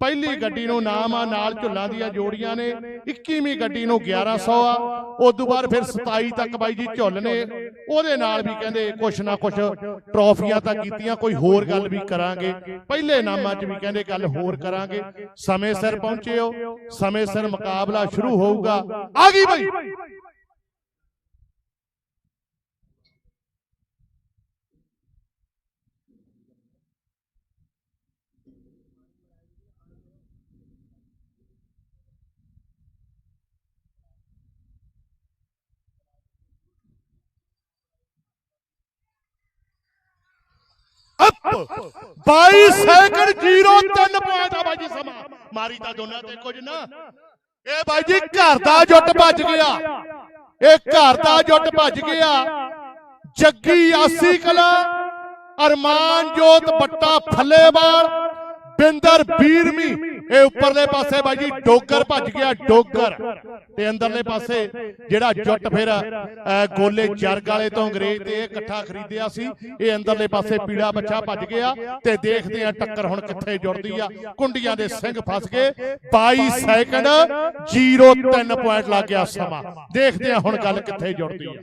ਪਹਿਲੀ ਗੱਡੀ ਨੂੰ ਨਾਮ ਆ ਨਾਲ ਝੁੱਲਾਂ ਦੀਆਂ ਜੋੜੀਆਂ ਨੇ 21ਵੀਂ ਗੱਡੀ ਨੂੰ 1100 ਆ। ਉਸ ਤੋਂ ਬਾਅਦ ਫਿਰ 27 ਤੱਕ ਬਾਈ ਜੀ ਝੁੱਲ ਨੇ। ਉਹਦੇ ਨਾਲ ਵੀ ਕਹਿੰਦੇ ਕੁਛ ਨਾ ਕੁਛ ਟਰੋਫੀਆਂ ਤਾਂ ਕੀਤੀਆਂ ਕੋਈ ਹੋਰ ਗੱਲ ਵੀ ਕਰਾਂਗੇ। ਪਹਿਲੇ ਨਾਮਾਂ 'ਚ ਵੀ ਕਹਿੰਦੇ ਗੱਲ ਹੋਰ ਕਰਾਂਗੇ। ਸਮੇਂ ਸਿਰ ਪਹੁੰਚੇ ਹੋ ਸਮੇਂ ਸਿਰ ਮੁਕਾਬਲਾ ਸ਼ੁਰੂ ਹੋਊਗਾ। ਆ ਗਈ ਬਾਈ। ਅਪ 22 ਸੈਕਿੰਡ 03 ਪੁਆਇੰਟ ਆ ਬਾਈ ਜੀ ਸਮਾਂ। ਮਾਰੀ ਤਾਂ ਦੋਨਾਂ ਤੇ ਕੁਝ ਨਾ। ਇਹ ਬਾਈ ਜੀ ਘਰ ਦਾ ਜੁੱਟ ਭੱਜ ਗਿਆ। ਇਹ ਘਰ ਦਾ ਜੁੱਟ ਭੱਜ ਗਿਆ। ਜੱਗੀ ਆਸੀ ਕਲਾ ਅਰਮਾਨ ਜੋਤ ਬੱਟਾ ਫੱਲੇਵਾਲ, ਬਿੰਦਰ ਵੀਰਮੀ। ਇਹ ਉੱਪਰਲੇ ਪਾਸੇ ਬਾਈ ਜੀ ਡੋਗਰ ਭੱਜ ਗਿਆ, ਡੋਗਰ। ਤੇ ਅੰਦਰਲੇ ਪਾਸੇ ਜਿਹੜਾ ਜੁੱਟ ਫਿਰ ਗੋਲੇ ਜਰਗ ਵਾਲੇ ਤੋਂ ਅੰਗਰੇਜ਼ ਤੇ ਇਹ ਇਕੱਠਾ ਖਰੀਦਿਆ ਸੀ। ਇਹ ਅੰਦਰਲੇ ਪਾਸੇ ਪੀੜਾ ਬੱਚਾ ਭੱਜ ਗਿਆ ਤੇ ਦੇਖਦੇ ਆ ਟੱਕਰ ਹੁਣ ਕਿੱਥੇ ਜੁੜਦੀ ਆ। ਕੁੰਡੀਆਂ ਦੇ ਸਿੰਘ ਫਸ ਗਏ। 22 ਸੈਕਿੰਡ 03 ਪੁਆਇੰਟ ਲੱਗ ਗਿਆ ਸਮਾਂ। ਦੇਖਦੇ ਆ ਹੁਣ ਗੱਲ ਕਿੱਥੇ ਜੁੜਦੀ ਆ।